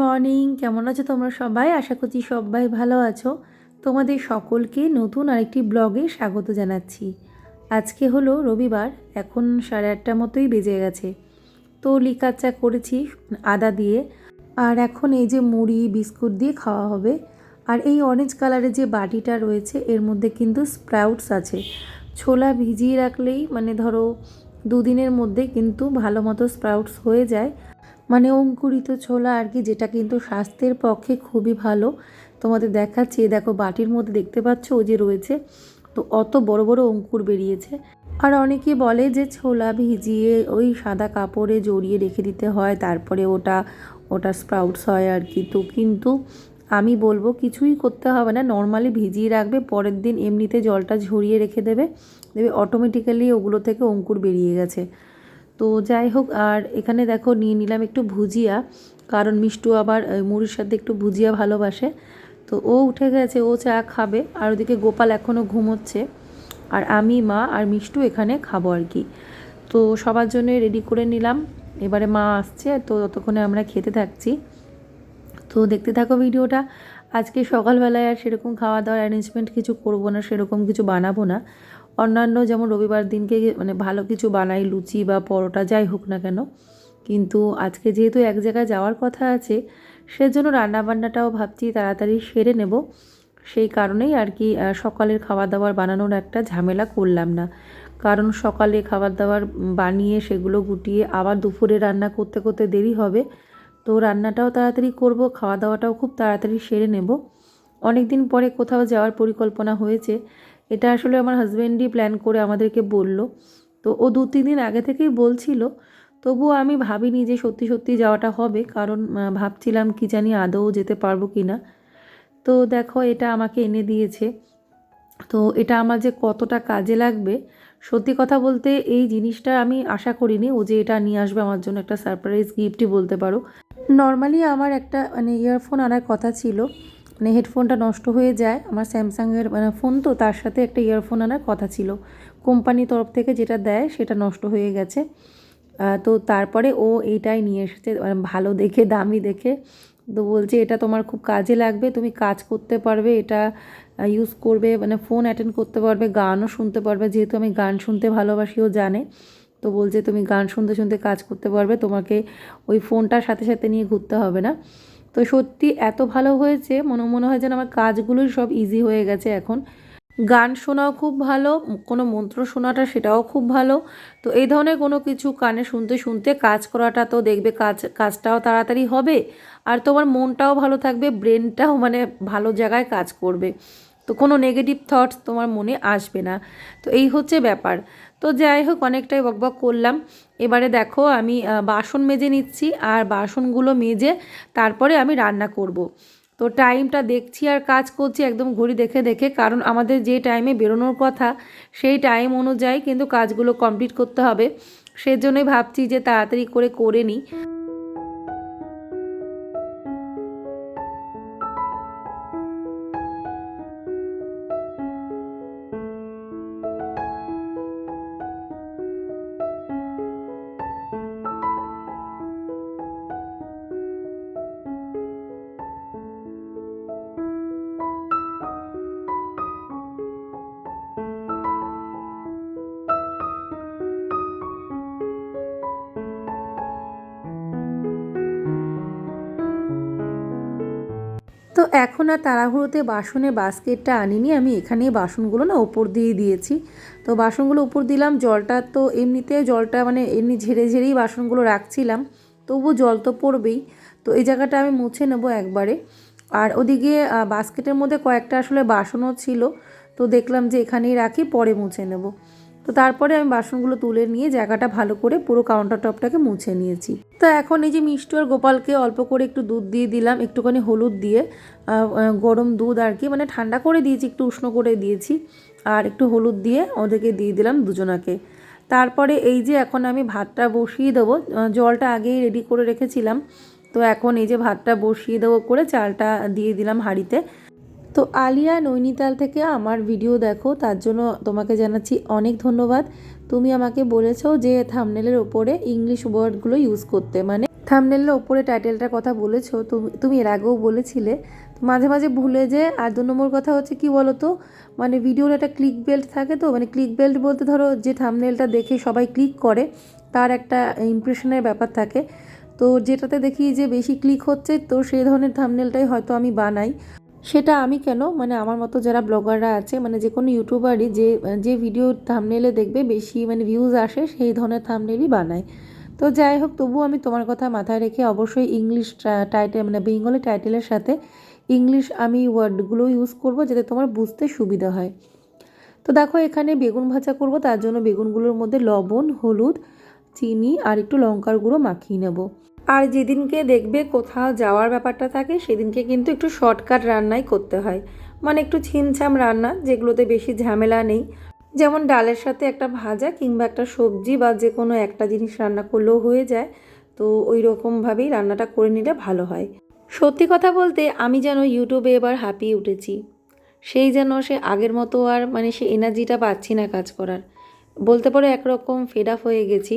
Morning. কেমন আছো তোমরা সবাই? আশা করছি সবাই ভালো আছো। তোমাদের সকলকে নতুন আরেকটি ব্লগে স্বাগত জানাচ্ছি। আজকে হলো রবিবার, এখন সাড়ে আটটার মতোই বেজে গেছে। তো লিকার চা করেছি আদা দিয়ে। আর এখন এই যে মুড়ি, বিস্কুট দিয়ে খাওয়া হবে। আর এই অরেঞ্জ কালারের যে বাটিটা রয়েছে, এর মধ্যে কিন্তু স্প্রাউটস আছে। ছোলা ভিজিয়ে রাখলেই মানে ধরো, দুদিনের মধ্যে কিন্তু ভালো মতো স্প্রাউটস হয়ে যায়। মানে অঙ্কুরিত ছোলা আর কি, যেটা কিন্তু স্বাস্থ্যের পক্ষে খুবই ভালো। তোমাদের দেখাচ্ছি দেখো বাটির মধ্যে দেখতে পাচ্ছ ও যে রয়েছে। তো অত বড় বড় অঙ্কুর বেরিয়েছে। আর অনেকে বলে যে ছোলা ভিজিয়ে ওই সাদা কাপড়ে জড়িয়ে রেখে দিতে হয়, তারপরে ওটা ওটা স্প্রাউটস হয় আর কি। তো কিন্তু আমি বলব কিছুই করতে হবে না নর্মালি ভিজিয়ে রাখবে, পরের দিন এমনিতে জলটা ঝরিয়ে রেখে দেবে দেবে অটোমেটিক্যালি ওগুলো থেকে অঙ্কুর বেরিয়ে গেছে। তো যাই হোক, আর এখানে দেখো নিয়ে নিলাম একটু ভুজিয়া, কারণ মিষ্টু আবার মুড়ির সাথে একটু ভুজিয়া ভালোবাসে। তো ও উঠে গেছে, ও চা খাবে, আর ওদিকে গোপাল এখনও ঘুমোচ্ছে। আর আমি, মা আর মিষ্টু এখানে খাব আর কি। তো সবার জন্য রেডি করে নিলাম। এবারে মা আসছে, তো ততক্ষণে আমরা খেতে থাকছি। তো দেখতে থাকো ভিডিওটা। আজকে সকালবেলায় আর সেরকম খাওয়া দাওয়ার অ্যারেঞ্জমেন্ট কিছু করব না, সেরকম কিছু বানাবো না। অন্যান্য যেমন রবিবার দিনকে মানে ভালো কিছু বানাই, লুচি বা পরোটা, যাই হোক না কেন। কিন্তু আজকে যেহেতু এক জায়গায় যাওয়ার কথা আছে, সেজন্য রান্নাবান্নাটাও ভাবছি তাড়াতাড়ি সেরে নেব। সেই কারণেই আর কি সকালের খাবার দাবার বানানোর একটা ঝামেলা করলাম না। কারণ সকালে খাবার দাবার বানিয়ে সেগুলো গুটিয়ে আবার দুপুরে রান্না করতে করতে দেরি হবে। তো রান্নাটাও তাড়াতাড়ি করব খাওয়া দাওয়াটাও খুব তাড়াতাড়ি সেরে নেব। অনেক দিন পরে কোথাও যাওয়ার পরিকল্পনা হয়েছে এটা আসলে আমার হাজব্যান্ডই প্ল্যান করে আমাদেরকে বলল। তো ও দু, তিন দিন আগে থেকেই বলছিল। তবুও আমি ভাবিনি যে সত্যি সত্যি যাওয়াটা হবে। কারণ ভাবছিলাম কি জানি আদৌ যেতে পারব কি না তো দেখো, এটা আমাকে এনে দিয়েছে। তো এটা আমার যে কতটা কাজে লাগবে, সত্যি কথা বলতে এই জিনিসটা আমি আশা করিনি। ও যে এটা নিয়ে আসবে আমার জন্য একটা সারপ্রাইজ গিফটই বলতে পারো। নর্মালি আমার একটা মানে ইয়ারফোন আনার কথা ছিল। মানে হেডফোনটা নষ্ট হয়ে যায়। আমার স্যামসাংয়ের মানে ফোন তো তার সাথে একটা ইয়ারফোন আনার কথা ছিল। কোম্পানির তরফ থেকে যেটা দেয় সেটা নষ্ট হয়ে গেছে। তো তারপরে ও এইটাই নিয়ে এসেছে মানে ভালো দেখে, দামি দেখে। তো বলছে, এটা তোমার খুব কাজে লাগবে, তুমি কাজ করতে পারবে, এটা ইউজ করবে মানে ফোন অ্যাটেন্ড করতে পারবে, গানও শুনতে পারবে। যেহেতু আমি গান শুনতে ভালোবাসি, ও জানে। তো বলছে, তুমি গান শুনতে শুনতে কাজ করতে পারবে, তোমাকে ওই ফোনটার সাথে সাথে নিয়ে ঘুরতে হবে না। তো সত্যি এত ভালো হয়েছে, মনে মনে হয় যেন আমার কাজগুলোই সব ইজি হয়ে গেছে এখন। গান শোনাও খুব ভালো, কোনো মন্ত্র শোনাটা সেটাও খুব ভালো। তো এই ধরনের কোনো কিছু কানে শুনতে শুনতে কাজ করাটা তো দেখবে কাজ, কাজটাও তাড়াতাড়ি হবে। আর তোমার মনটাও ভালো থাকবে ব্রেনটাও মানে ভালো জায়গায় কাজ করবে। তো কোনো নেগেটিভ থটস তোমার মনে আসবে না। তো এই হচ্ছে ব্যাপার। তো যাই হোক, অনেকটাই বকবক করলাম। এবারে দেখো, আমি বাসন মেজে নিচ্ছি আর বাসনগুলো মেজে তারপরে আমি রান্না করব। তো টাইমটা দেখছি আর কাজ করছি একদম ঘড়ি দেখে দেখে, কারণ আমাদের যে টাইমে বেরোনোর কথা, সেই টাইম অনুযায়ী কিন্তু কাজগুলো কমপ্লিট করতে হবে। সেজন্যই ভাবছি যে তাড়াতাড়ি করে করে নিই। তো এখন আর তাড়াহুড়োতে বাসনে বাস্কেটটা আনিনি, আমি এখানেই বাসনগুলো না ওপর দিয়ে দিয়েছি। তো বাসনগুলো উপর দিলাম, জলটা তো এমনিতে জলটা মানে এমনি ঝেড়ে ঝেড়েই বাসনগুলো রাখছিলাম, তবুও জল তো পড়বেই। তো এই জায়গাটা আমি মুছে নেব একবারে। আর ওদিকে বাস্কেটের মধ্যে কয়েকটা আসলে বাসনও ছিল, তো দেখলাম যে এখানেই রাখি, পরে মুছে নেব। তো তারপরে আমি বাসনগুলো তুলে নিয়ে জায়গাটা ভালো করে পুরো কাউন্টার টপটাকে মুছে নিয়েছি। তো এখন এই যে মিষ্টি আর গোপালকে অল্প করে একটু দুধ দিয়ে দিলাম, একটুখানি হলুদ দিয়ে গরম দুধ আর কি মানে ঠান্ডা করে দিয়েছি, একটু উষ্ণ করে দিয়েছি, আর একটু হলুদ দিয়ে ওদেরকে দিয়ে দিলাম দুজনাকে। তারপরে এই যে এখন আমি ভাতটা বসিয়ে দেবো জলটা আগেই রেডি করে রেখেছিলাম, তো এখন এই যে ভাতটা বসিয়ে দেবো করে চালটা দিয়ে দিলাম হাঁড়িতে তো আলিয়া নৈনিতাল থেকে আমার ভিডিও দেখো, তার জন্য তোমাকে জানাচ্ছি অনেক ধন্যবাদ। তুমি আমাকে বলেছ যে থামনেলের ওপরে ইংলিশ ওয়ার্ডগুলো ইউজ করতে। মানে থামনেলের ওপরে টাইটেলটার কথা বলেছ তুমি তুমি এর আগেও বলেছিলে। মাঝে মাঝে ভুলে যে, আর দু নম্বর কথা হচ্ছে কি বলো তো মানে ভিডিওর একটা ক্লিক বেল্ট থাকে তো মানে ক্লিক বেল্ট বলতে ধরো যে থামনেলটা দেখে সবাই ক্লিক করে, তার একটা ইমপ্রেশনের ব্যাপার থাকে। তো যেটাতে দেখি যে বেশি ক্লিক হচ্ছে, তো সেই ধরনের থামনেলটাই হয়তো আমি বানাই। সেটা আমি কেন? মানে আমার মতো যারা ব্লগাররা আছে মানে যে কোনো ইউটিউবারই যে যে ভিডিও থামনেলে দেখবে, বেশি মানে ভিউজ আসে, সেই ধরনের থামনেলই বানায়। তো যাই হোক, তবুও আমি তোমার কথা মাথায় রেখে অবশ্যই ইংলিশ টাইটেল মানে বেঙ্গলি টাইটেলের সাথে ইংলিশ আমি ওয়ার্ডগুলো ইউজ করব, যাতে তোমার বুঝতে সুবিধা হয়। তো দেখো, এখানে বেগুন ভাজা করব, তার জন্য বেগুনগুলোর মধ্যে লবণ, হলুদ, চিনি আর একটু লঙ্কার গুঁড়ো মাখিয়ে নেব। আর যেদিনকে দেখবে কোথাও যাওয়ার ব্যাপারটা থাকে, সেদিনকে কিন্তু একটু শর্টকাট রান্নাই করতে হয়। মানে একটু ছিমছাম রান্না, যেগুলোতে বেশি ঝামেলা নেই। যেমন ডালের সাথে একটা ভাজা কিংবা একটা সবজি বা যে কোনো একটা জিনিস রান্না করলেও হয়ে যায়। তো ওই রকমভাবেই রান্নাটা করে নিলে ভালো হয়। সত্যি কথা বলতে আমি যেন ইউটিউবে এবার হাঁপিয়ে উঠেছি। সেই যেন সে আগের মতো আর মানে সে এনার্জিটা পাচ্ছি না কাজ করার। বলতে পারো একরকম ফেড আপ হয়ে গেছি।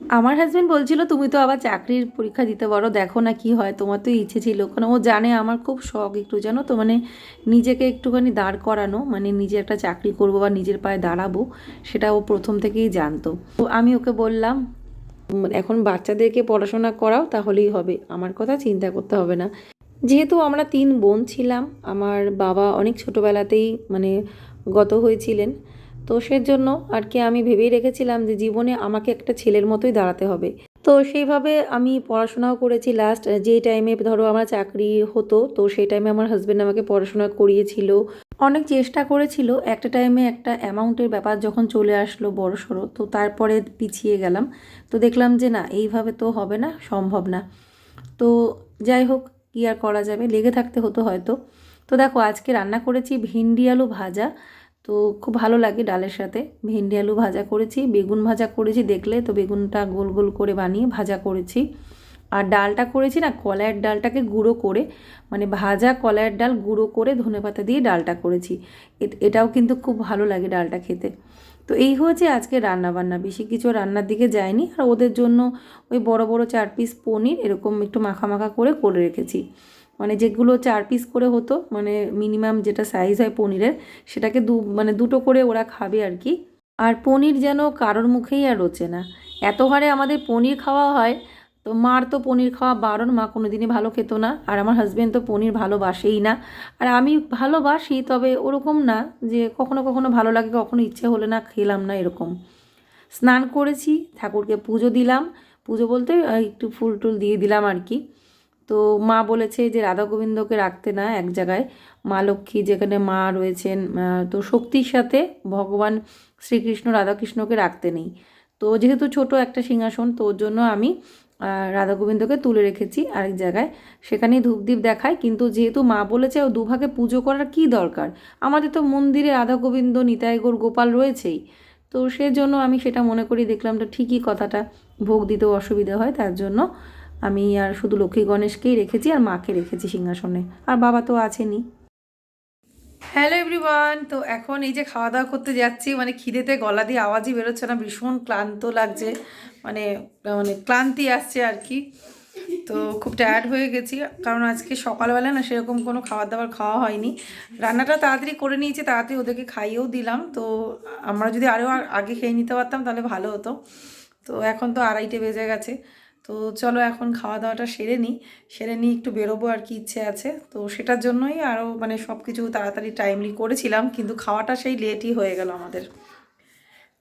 আমার হাজব্যান্ড বলছিল, তুমি তো আবার চাকরির পরীক্ষা দিতে পারো, দেখো না কি হয়, তোমার তো ইচ্ছে ছিল। কারণ ও জানে আমার খুব শখ একটু, জানো তো মানে নিজেকে একটুখানি দাঁড় করানো মানে নিজে একটা চাকরি করব বা নিজের পায়ে দাঁড়াবো, সেটা ও প্রথম থেকেই জানতো। তো আমি ওকে বললাম এখন বাচ্চাদেরকে পড়াশোনা করাও তাহলেই হবে, আমার কথা চিন্তা করতে হবে না। যেহেতু আমরা তিন বোন ছিলাম, আমার বাবা অনেক ছোটোবেলাতেই মানে গত হয়েছিলেন তো সেজন্য আর কি আমি ভেবেই রেখেছিলাম যে জীবনে আমাকে একটা ছেলের মতোই দাঁড়াতে হবে। তো সেইভাবে আমি পড়াশোনাও করেছি লাস্ট যেই টাইমে ধরো আমার চাকরি হতো, তো সেই টাইমে আমার হাজব্যান্ড আমাকে পড়াশোনা করিয়েছিল। অনেক চেষ্টা করেছিল, একটা টাইমে একটা অ্যামাউন্টের ব্যাপার যখন চলে আসলো বড় সড়ো, তো তারপরে পিছিয়ে গেলাম। তো দেখলাম যে না, এইভাবে তো হবে না, সম্ভব না। তো যাই হোক, কী আর করা যাবে, লেগে থাকতে হতো হয়তো। তো দেখো, আজকে রান্না করেছি ভিন্ডি আলু ভাজা। তো খুব ভালো লাগে ডালের সাথে। ভেন্ডি আলু ভাজা করেছি, বেগুন ভাজা করেছি দেখলে, তো বেগুনটা গোল গোল করে বানিয়ে ভাজা করেছি। আর ডালটা করেছি না, কলাইয়ের ডালটাকে গুঁড়ো করে মানে ভাজা কলাইয়ের ডাল গুঁড়ো করে ধনেপাতা দিয়ে ডালটা করেছি। এটাও কিন্তু খুব ভালো লাগে ডালটা খেতে। তো এই হয়েছে আজকে রান্না বান্না বেশি কিছু রান্নার দিকে যায়নি আর ওদের জন্য ওই বড় বড় চার পিস পনির এরকম একটু মাখা মাখা করে করে রেখেছি। মানে যেগুলো চার পিস করে হতো মানে মিনিমাম যেটা সাইজ হয় পনিরের, সেটাকে দু মানে দুটো করে ওরা খাবে আর কি। আর পনির যেন কারোর মুখেই আর রোচে না। এত হারে আমাদের পনির খাওয়া হয়, তো মার তো পনির খাওয়া বারণ, মা কোনো দিনই ভালো খেতো না, আর আমার হাজব্যান্ড তো পনির ভালোবাসেই না। আর আমি ভালোবাসি, তবে ওরকম না যে কখনো কখনো ভালো লাগে, কখনো ইচ্ছে হলে না খেলাম না এরকম। স্নান করেছি, ঠাকুরকে পুজো দিলাম। পুজো বলতে একটু ফুল টুল দিয়ে দিলাম আর কি। তো মা বলেছে যে রাধা গোবিন্দকে রাখতে না এক জায়গায়। মা লক্ষ্মী যেখানে মা রয়েছেন তো শক্তির সাথে ভগবান শ্রীকৃষ্ণ রাধাকৃষ্ণকে রাখতে নেই। তো যেহেতু ছোট একটা সিংহাসন, তো ওর জন্য আমি রাধা গোবিন্দকে তুলে রেখেছি আরেক জায়গায়। সেখানেই ধূপদীপ দেখায়, কিন্তু যেহেতু মা বলেছে ও দুভাগে পুজো করার কী দরকার? আমাদের তো মন্দিরে রাধা গোবিন্দ নিতাই গৌর গোপাল রয়েছেই। তো সেজন্য আমি সেটা মনে করি, দেখলাম তো ঠিকই কথাটা, ভোগ দিতেও অসুবিধা হয়, তার জন্য আমি আর শুধু লক্ষ্মী গণেশকেই রেখেছি আর মাকে রেখেছি সিংহাসনে। আর বাবা তো আছেনই। হ্যালো এভরিওয়ান, তো এখন এই যে খাওয়া দাওয়া করতে যাচ্ছি মানে খিদেতে গলা দিয়ে আওয়াজই বেরোচ্ছে না, ভীষণ ক্লান্ত লাগছে মানে মানে ক্লান্তি আসছে আর কি। তো খুব টায়ার্ড হয়ে গেছি, কারণ আজকে সকালবেলা না সেরকম কোনো খাবার দাবার খাওয়া হয়নি। রান্নাটা তাড়াতাড়ি করে নিয়েছি, তাড়াতাড়ি ওদেরকে খাইয়েও দিলাম, তো আমরা যদি আরও আগে খেয়ে নিতে পারতাম তাহলে ভালো হতো। তো এখন তো আড়াইটে বেজে গেছে তো চলো এখন খাওয়া দাওয়াটা সেরে নিই। সেরে নিই একটু বেরোবো আর কি ইচ্ছে আছে। তো সেটার জন্যই আরও মানে সব কিছু তাড়াতাড়ি টাইমলি করেছিলাম, কিন্তু খাওয়াটা সেই লেটই হয়ে গেল আমাদের।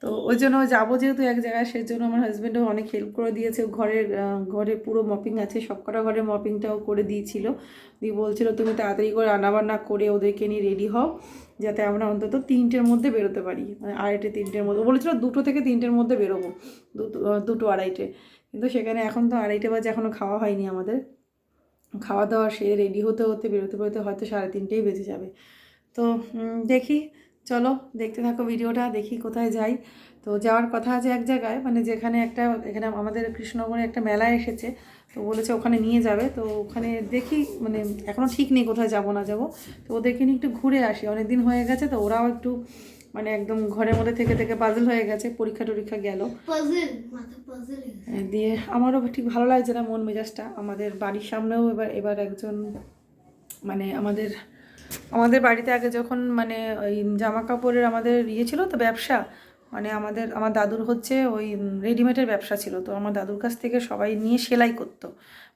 তো ওই জন্য যাব যেহেতু এক জায়গায়, সেই জন্য আমার হাজব্যান্ডও অনেক হেল্প করে দিয়েছে। ঘরের ঘরে পুরো মপিং আছে, সব কটা ঘরের মপিংটাও করে দিয়েছিল। দিয়ে বলছিল, তুমি তাড়াতাড়ি করে রান্নাবান্না করে ওদেরকে নিয়ে রেডি হও, যাতে আমরা অন্তত তিনটের মধ্যে বেরোতে পারি। মানে আড়াইটে, তিনটের মধ্যে। বলেছিল, দুটো থেকে তিনটের মধ্যে বেরোবো। দুটো দুটো আড়াইটে। কিন্তু সেখানে এখন তো আড়াইটে বাজে এখনও খাওয়া হয়নি আমাদের। খাওয়া দাওয়া সেরে রেডি হতে হতে, বেরোতে বেরোতে হয়তো সাড়ে তিনটেই বেজে যাবে। তো দেখি, চলো, দেখতে থাকো ভিডিওটা, দেখি কোথায় যাই। তো যাওয়ার কথা আছে এক জায়গায় মানে যেখানে একটা, এখানে আমাদের কৃষ্ণনগরে একটা মেলা এসেছে, তো বলেছে ওখানে নিয়ে যাবে। তো ওখানে দেখি মানে এখনও ঠিক নেই কোথায় যাব না যাব। তো ওদেরকে নিয়ে একটু ঘুরে আসি। অনেক দিন হয়ে গেছে, তো ওরাও একটু মানে একদম ঘরের মধ্যে থেকে থেকে পাজল হয়ে গেছে পরীক্ষা টরীক্ষা গেল। দিয়ে আমারও ঠিক ভালো লাগছে না মন মেজাজটা। আমাদের বাড়ির সামনেও এবার এবার একজন মানে আমাদের আমাদের বাড়িতে আগে যখন মানে ওই জামা কাপড়ের আমাদের ইয়ে ছিল তো ব্যবসা মানে আমাদের আমার দাদুর হচ্ছে ওই রেডিমেডের ব্যবসা ছিল। তো আমার দাদুর কাছ থেকে সবাই নিয়ে সেলাই করতো।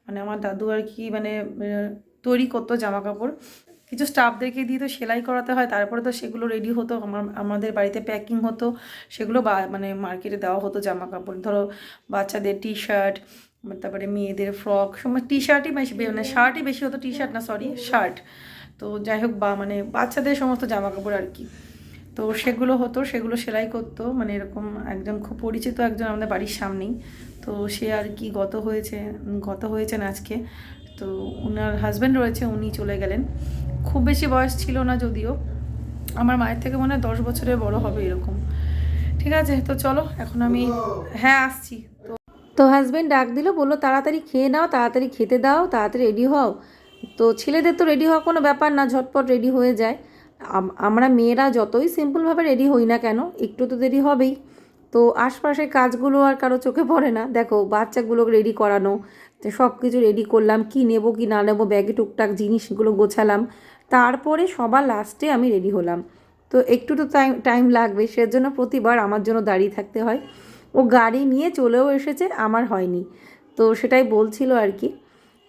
মানে আমার দাদু আর কি মানে তৈরি করতো জামা কাপড় কিছু স্টাফদেরকে দিয়ে তো সেলাই করাতে হয় তারপরে তো সেগুলো রেডি হতো আমার আমাদের বাড়িতে প্যাকিং হতো সেগুলো বা মানে মার্কেটে দেওয়া হতো জামা কাপড় ধরো বাচ্চাদের টি শার্ট তারপরে মেয়েদের ফ্রক সময় টি শার্টই বেশি মানে শার্টই বেশি হতো টি শার্ট না সরি শার্ট তো যাই হোক বা মানে বাচ্চাদের সমস্ত জামা কাপড় আর কি। তো সেগুলো হতো সেগুলো সেলাই করতো মানে এরকম একজন খুব পরিচিত একজন আমাদের বাড়ির সামনেই। তো সে আর কি গত হয়েছে গত হয়েছেন আজকে। তো ওনার হাজব্যান্ড রয়েছে উনি চলে গেলেন। খুব বেশি বয়স ছিল না যদিও। আমার মায়ের থেকে মনে হয় দশ বছরের বড় হবে এরকম। ঠিক আছে, তো চলো, এখন আমি হ্যাঁ আসছি। তো তো হাজব্যান্ড ডাক দিল, বলল, তাড়াতাড়ি খেয়ে নাও, তাড়াতাড়ি খেতে দাও, তাড়াতাড়ি রেডি হও। তো ছেলেদের তো রেডি হওয়া কোনো ব্যাপার না, ঝটপট রেডি হয়ে যায়। আমরা মেয়েরা যতই সিম্পলভাবে রেডি হই না কেন, একটু তো দেরি হবেই। তো আশপাশের কাজগুলো আর কারও চোখে পড়ে না। দেখো, বাচ্চাগুলোকে রেডি করানো তো সব কিছু রেডি করলাম, কি নেব, কি না নেব, ব্যাগে টুকটাক জিনিসগুলো গোছালাম। তারপরে সবার লাস্টে আমি রেডি হলাম। তো একটু তো টাইম টাইম লাগবে, সেজন্য প্রতিবার আমার জন্য দাঁড়িয়ে থাকতে হয়। ও গাড়ি নিয়ে চলেও এসেছে, আমার হয়নি। তো সেটাই বলছিল আর কি।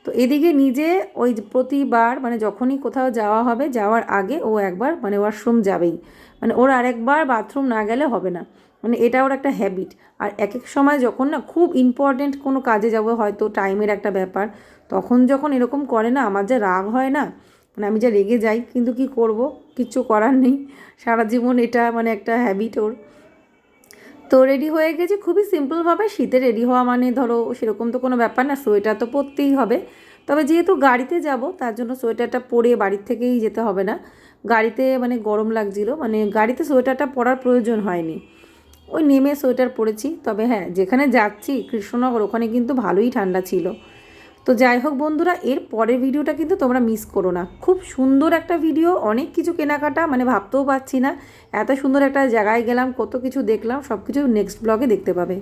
তো এদিকে নিজে ওই প্রতিবার মানে যখনই কোথাও যাওয়া হবে, যাওয়ার আগে ও একবার মানে ওয়াশরুম যাবেই। মানে ওর আরেকবার বাথরুম না গেলে হবে না। মানে এটা ওর একটা হ্যাবিট আর এক এক সময় যখন না খুব ইম্পর্ট্যান্ট কোনো কাজে যাব, হয়তো টাইমের একটা ব্যাপার, তখন যখন এরকম করে না, আমার যা রাগ হয় না মানে আমি যা রেগে যাই, কিন্তু কি করব? কিচ্ছু করার নেই। সারা জীবন এটা মানে একটা হ্যাবিট ওর। তো রেডি হয়ে গেছে, খুবই সিম্পলভাবে শীতে রেডি হওয়া মানে ধরো, সেরকম তো কোনো ব্যাপার না সোয়েটার তো পরতেই হবে। তবে যেহেতু গাড়িতে যাব, তার জন্য সোয়েটারটা পরে বাড়ির থেকেই যেতে হবে না। গাড়িতে মানে গরম লাগছিল মানে গাড়িতে সোয়েটারটা পরার প্রয়োজন হয়নি। ওই নেমে সোয়েটার পরেছি, তবে হ্যাঁ যেখানে যাচ্ছি, কৃষ্ণনগর, ওখানে কিন্তু ভালোই ঠান্ডা ছিল। তো যাই হোক বন্ধুরা, এর পরের ভিডিওটা কিন্তু তোমরা মিস করো না। খুব সুন্দর একটা ভিডিও অনেক কিছু কেনাকাটা মানে ভাবতেও পারছি না। এত সুন্দর একটা জায়গায় গেলাম, কত কিছু দেখলাম সব কিছু নেক্সট ব্লগে দেখতে পাবে।